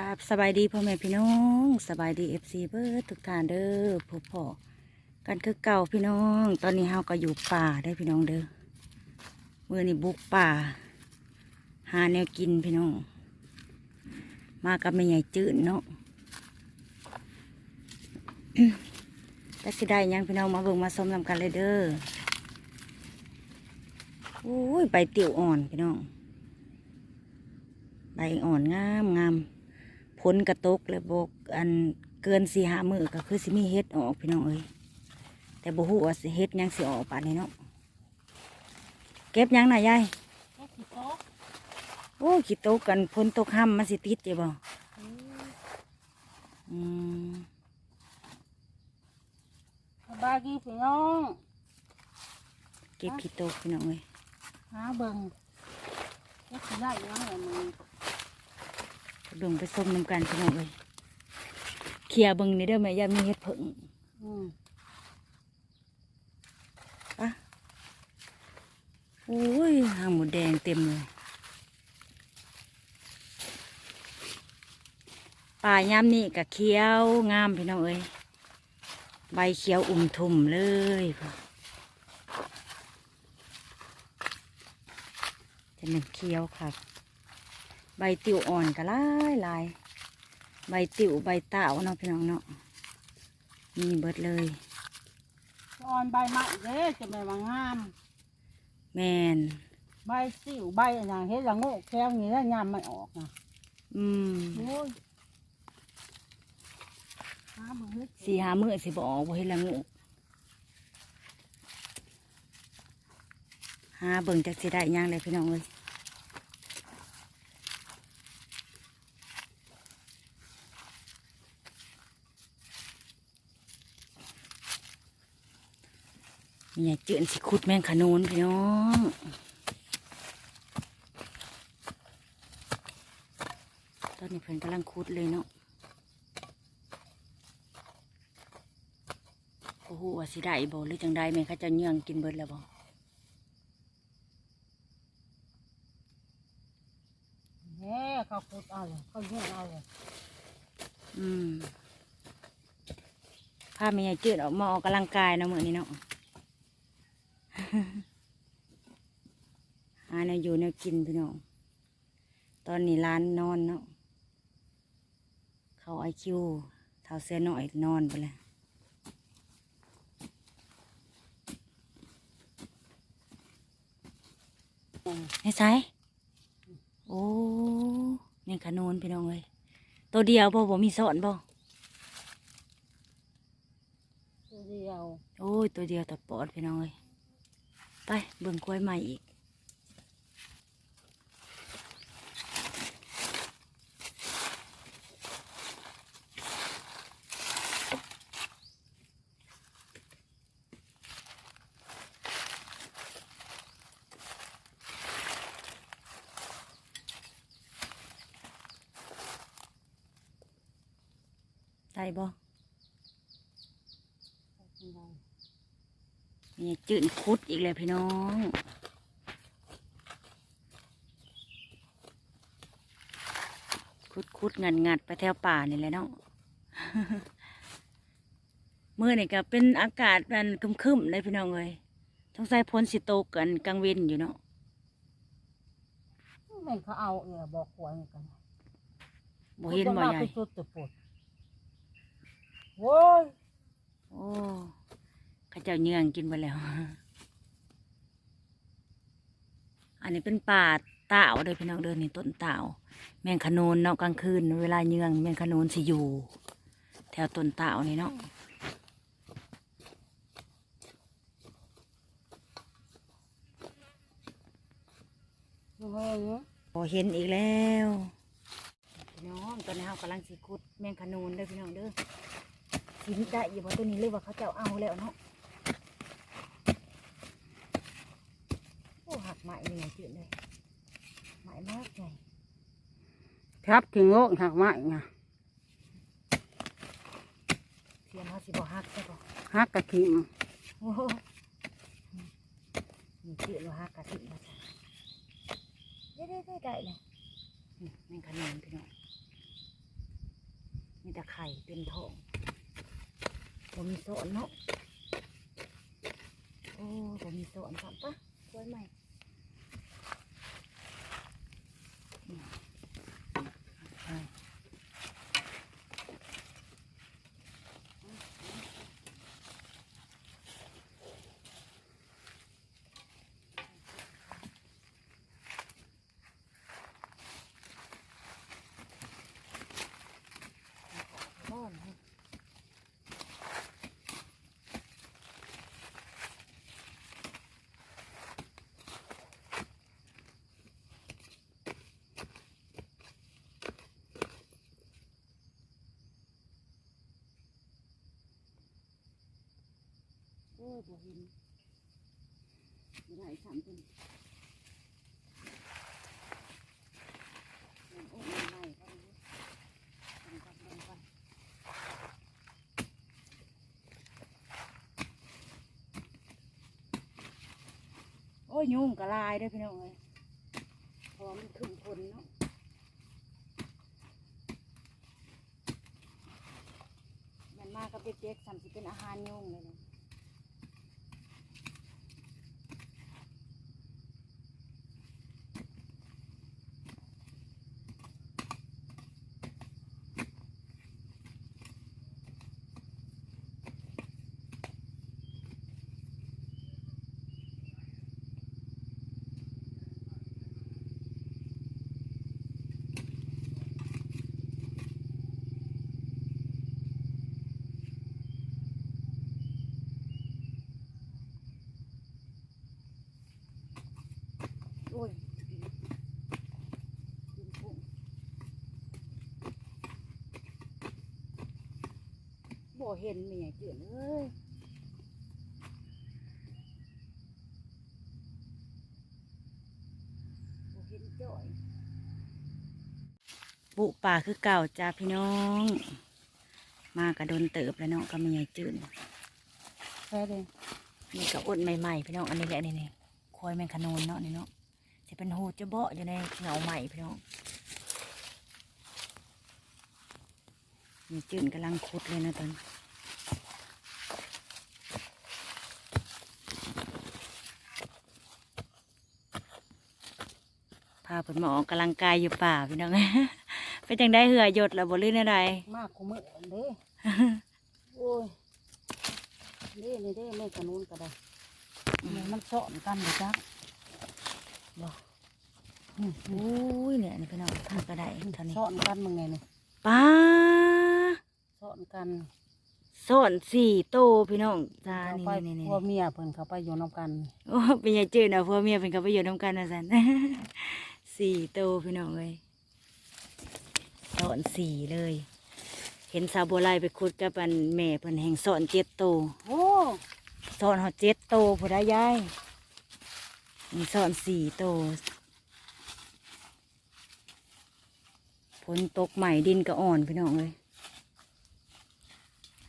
กับสบายดีพ่อแม่พี่น้องสบายดีเอฟซีเบิร์ดทุกท่านเด้อพ่อพ่อกันคือเก่าพี่น้อง ตอนนี้เฮาก็อยู่ป่าได้พี่น้องเด้อมื่อนี้บุกป่า หาแนวกินพี่น้อง มากับแม่ใหญ่จืดเนาะแต่สิได้ยังพี่น้องมาเบิ่งมาส้มนำกันเลยเด้อโอ้ยใบเตี่ยวอ่อนพี่น้องใบอ่อนงามงาม ผลกระตกเลยบกอันเกินสี่ห้ามือก็คือสิมีเฮ็ดออกพี่น้องเอ้ยแต่บ่ฮู้ว่าสิเฮ็ดหยังสิออกป่านนี้เนาะเก็บหยังน่ะยายแค่กี่โต๊ะโอ้ขี้ตกกันพ้นตกห้ำมันสิติดอยู่บ่อืมสบายดีพี่น้องเก็บขี้ตกพี่น้องเอ้ยหาเบิ่งแค่สิได้ยังไงมึง เบิ่งไปส้มน้ำกันพี่น้องเอ้ยเคลียร์เบิ่งนี่เด้อแม่ยายมีเฮ็ดเผิงอืมปะโอ้ยหางหมูแดงเต็มเลยป่ายามนี่กะเขียวงามพี่น้องเอ้ยใบเขียวอุ่มทุ่มเลยค่ะจะเป็นเขียวครับ ใบติวอ่อนก็หลายหลายใบติวใบเต่าเนาะพี่น้องเนาะมีเบิดเลยอ่อนใบไม้เด้จะไม่มางาม แมนใบสิวใบอย่างเฮ็ดละโง่แข้งนี่แล้วยามไม่ออกนะอืมโอ้ยหาเบิ่งเฮ็ดสี่หามือสิบออกบ่เห็นละงูหาเบิ่งจากสิได้หยังเลยพี่น้องเอ้ย มีอย่าเจือนสิขุดแมงขนูนพี่น้องตอนนี้เพิ่นกำลังขุดเลยเนาะโอ้โหว่าสิได้บ่หรือจังใดแม่นเขาเจะเนื่องกินเบิดแล้วบ่แหน่เขาพูดเอาเลยเขาเยี่ยเอาเลยอืมพาแม่ยายจืดออกมาออกกำลังกายเนาะมื้อนี้เนาะ หาแนวอยู่แนวกินพี่น้อง ตอนนี้ร้านนอนเนาะ เขาไอคิวเท่าเส้นหน่อยนอนไปแล้วไอ้ไสโอ้แม่งขนูนพี่น้องเอ้ยตัวเดียวบ่บ่มีสอนบ่ตัวเดียว โอ้ย ตัวเดียวแต่ปอดพี่น้องเอ้ย ไปเบิ่งกล้วยใหม่อีก ได้บ่ นี่จืดคุดอีกแล้วพี่น้องคุดคุดงัดงัดไปแถวป่านี่แหละเนาะเมื่อนี่ก็เป็นอากาศมันครึมๆเลยพี่น้องเลยต้องใส่พ้นสิโตกกันกลางเว้นอยู่เนาะแม่งเขาเอาเออบอกหวยเหมือนกันบ่เห็นบ่ใหญ่สุดๆตัวปวดโว้ยโอ้เข้าเจ้าเยื่องกินไปแล้ว อันนี้เป็นป่าเต่าเด้อพี่น้องเดินนี่ต้นเต่าแมงขนูนเนาะกลางคืน เวลาเยื่องแมงขนูนสิอยู่ แถวต้นเต่านี่เนาะเฮ้ยพอเห็นอีกแล้วพี่น้องตอนนี้เรากำลังสิขุดแมงขนูนเด้อพี่น้องเด้อสิได้อยู่บ่ตัวนี้เลยว่าเขาเจ้าเอาแล้วเนาะ mại mình nói chuyện đây. Mại mát này. Thép thì ngộn thằng mại nha thì nó chỉ bỏ hát cho bỏ. Hạt cả thịm. Mình chuyện là hát cả thịm là sao? Đây đây đây đại này. Ừ, mình cần nhìn cái này người ta khải tiền mày. อยบ่เห็นบ่ได้สามตัวโอ้ยไม่ได้ก็ไม่รู้ทำกันเดินกันโอ้ยยุงกระลายด้วยพี่น้องเลยเพราะมันขึ้นคนเนาะมันมากกับเด็กๆสามสิเป็นอาหารยุงเลย โอ้ยบ่เห็นมีอย่างเจือนเอ้ยบ่เห็นจ่อยบุป่าคือเก่าจ้าพี่น้อง มากระโดนเติบแล้วเนาะก็มีอย่างจืดแค่เลยนี่ก็อดใหม่ๆพี่น้องอันนี้แหละนี่นี่ควายแมงขนูนเนาะนี่เนาะ จะเป็นหูจะเบาะอยู่ในเหงาใหม่พี่น้องมีจืดกำลังคุดเลยนะตอนพาเปิดหมอออกกำลังกายอยู่ป่าพี่น้องเป็นจังได้เหือหยดแล้วบ่ลื่นอะไรมากกูมือเด้โอ้ยเด้นี่เด้ไม่กระนูนก็ได้เนี่ยมันสอนกันเลยจ้ะ บ่อืมอุ้ยเนี่ยนี่พี่น้องทางก็ได้เท่านี้สอนกันมึงไงนี่ป้าสอนกันสอนสี่โตพี่น้องจ้าเขานี่ไปนี่นี่พ่อเมียเพิ่นเขาไปอยู่น้ำกันโอ้เป็นยายจืดนะพ่อเมียเป็นกับประโยชน์น้ำกันนะสันสี่โตพี่น้องเลยสอนสี่เลย เห็นสาวโบราณไปคุดกับอันแม่เพิ่นแห่งสอนเจ็ดโตโอ้สอนหอดเจ็ดโตผู้ได้ยาย นี่สอนสี่โตฝนตกใหม่ดินก็อ่อนพี่น้องเลย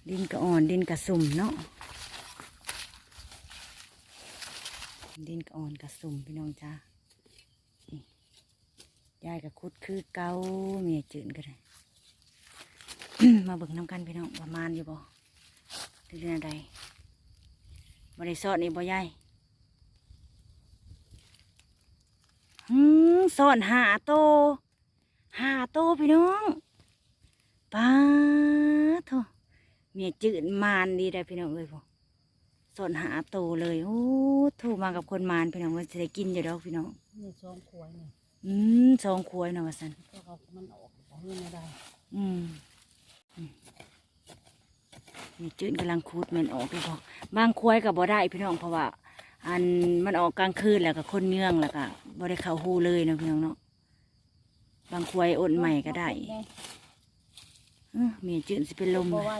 ดินก็อ่อนดินก็สุ่มเนาะดินก็อ่อนก็สุ่มพี่น้องจ้ายายก็คุดคือเกาเมียจืนก็ได้มาเบิ่งน้ำกันพี่น้องประมาณอยู่บ่เรื่องอะไรบริสอดนี่บ่ยาย หืมสอนหาโตหาโตพี่น้องป้าโทเมียจืดมานดีได้พี่น้องเอ้ยพ่อสอนหาโตเลยโอ้โทมากับคนมานพี่น้องว่าจะได้กินอยู่ดอกพี่น้องนี่ซ้อมขวยนี่อืมสองขวดเนาะว่าสันก็เขามันออกเอาเงินไม่ได้ อืมอืมนี่จืดกำลังคูดแมันออกเลยพอบางควายกับบ่ได้พี่น้องเพราะว่า อันมันออกกลางคืนแล้วก็คนเงื่องแล้วก็ บ่ได้เข้าหูเลยเนาะพี่น้องเนาะบางควายอ่อนใหม่ก็ได้เอ้อเมียจืดสิเป็นลมบ่ไหว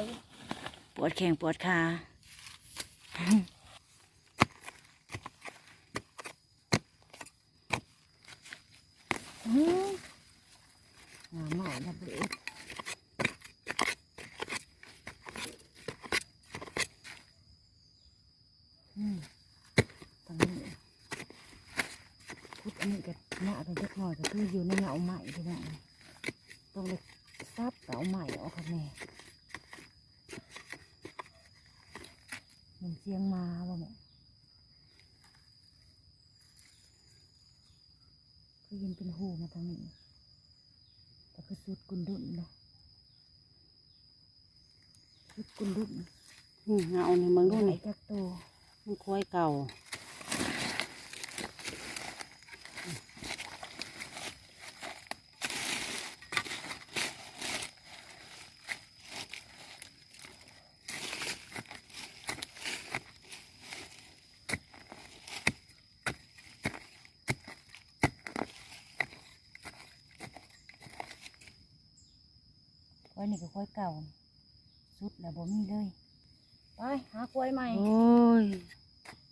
ปวดแข้งปวดขาอื้องามใหม่นะเบ๊อืมตรงนี้พุดอันนี้ก็หน้าเป็นเล็กน้อยก็คืออยู่ในเงาให ม่พี่น้องต้องเลยซับเงาใหม่ออกค่ะแม่เหมือนเสียงมาบ่แม่คือยินเป็นหูมาทางนี้แต่คือสุดกุนดุนเนาะสุดกุนดุนอืมเอานี่มึงดูไหนนี่จักโตมันควายเก่า ไว้นี่ก็ค่อยเก่า สุดแล้วบ่มีเลย ไปหาควายใหม่โอ้ย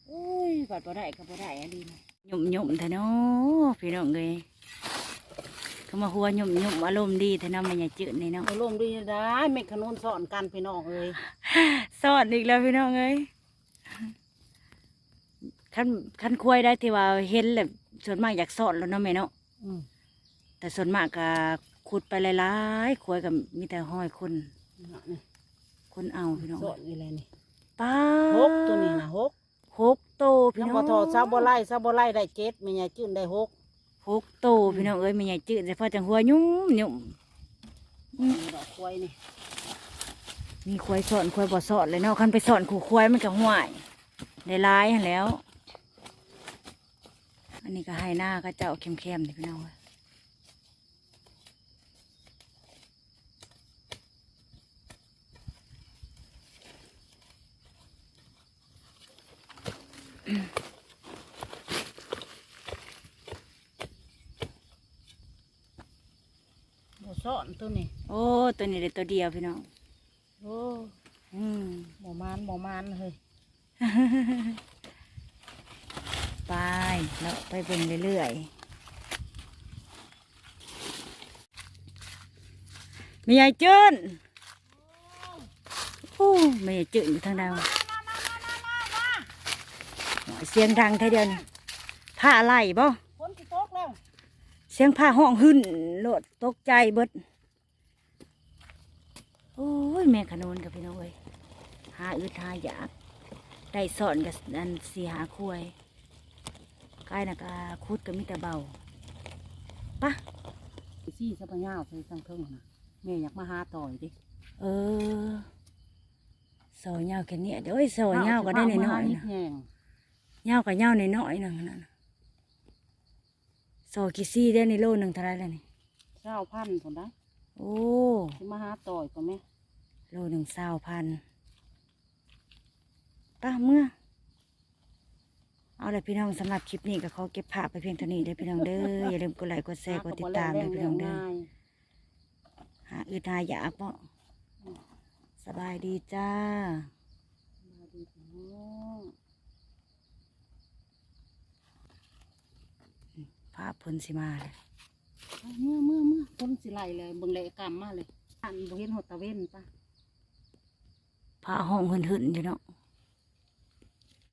อุ้ยบัดบ่ได้ก็บ่ได้อะดีนะหยุ่มหยุ่มแต่เนาะพี่น้องเลยเขามาหัวหยุ่มหยุ่มอารมณ์ดีแต่เนาะมันอย่าจืดนี่เนาะเอาลมดีได้เม็ดขนุนสอนกันพี่น้องเอ้ยสอนอีกแล้วพี่น้องเอ้ยขั้นขั้นควายได้ที่ว่าเห็นแหละส่วนมากอยากสอนแล้วเนาะแม่เนาะอืมแต่ส่วนมากก็ ขุดไปหลายๆควายกับมีแต่ห้อยคนนี่คนเอาพี่น้องสอนนี่แหละนี่ป้าหกตัวนี้นะหกหกโตพี่ยังน้องบ่ทอดซาบ่ไล่ซาบ่ไล่ได้เจ็ดแม่ยายจื้นได้หกหกโตพี่น้องเอ้ยไม่ใหญ่จืดแต่พอจังหัวหยุ่มหยุ่มนี่ดอกควายนี่มีควายสอนควายบ่สอนเลยเนาะคันไปสอนขู่ควายมันก็ห่วยได้ร้ายหั้นแหล้ว อันนี้ก็ให้หน้าก็เจ้าเข้มๆนี่พี่น้องเอ้ย บ่สอนตัวนี้โอ้ตัวนี้เลยตัวเดียวพี่น้องโอ้อืมบ่มานบ่มานเฮ้ยไปแล้วไปเบิ่งเรื่อยๆไม่ใหญ่จืนโอ้ไม่ใหญ่จืนอยู่ทางดาว เสียงดังแค่เดียวนี่ผ้าไหลบ่ฝนสิตกแล้ว เสียงผ้าห้องหึ่นโลดตกใจเบิดโอ้ยแม่ขนุนกับพี่น้องเอ้ยหาอึดหาอยากได้สอนกับอันสีหาคุยกายนะกาคุดกับมิตรเบาปะซี่ซะบ่ยาวใส่สังเทิงน่ะแม่อยากมาหาต่อยดิเออสอยยาวแค่เนี้ยเดี๋ยวไอ้สอยยาวก็ได้ในน้อยๆนะ แยงยาวกับยาวในน้อยๆนั่นน่ะสอกี่ซี่ได้ในโลหนึ่งเท่าไรแล้วนี่เช้าพันผลได้โอ้สิมาหาต่อยก็แม่โลหนึ่งเศร้าพันป้าเมื่อ เอาเลยพี่น้องสำหรับคลิปนี้ก็ขอเก็บภาพไปเพียงเท่านี้เด้อพี่น้องเด้ออย่าลืมกดไลค์กดแชร์กดติดตามเด้อพี่น้องเด้อหาอืดหาอยากเนาะสบายดีจ้า ภาพเพ้นสิมาเลยเมื่อเมื่อเมื่อคนสิไหลเลยเบิ่งเลยกรรมมาเลยอันบ่เห็นหดตะเว้นปะผ้าห้องหึ่นๆอยู่เนาะ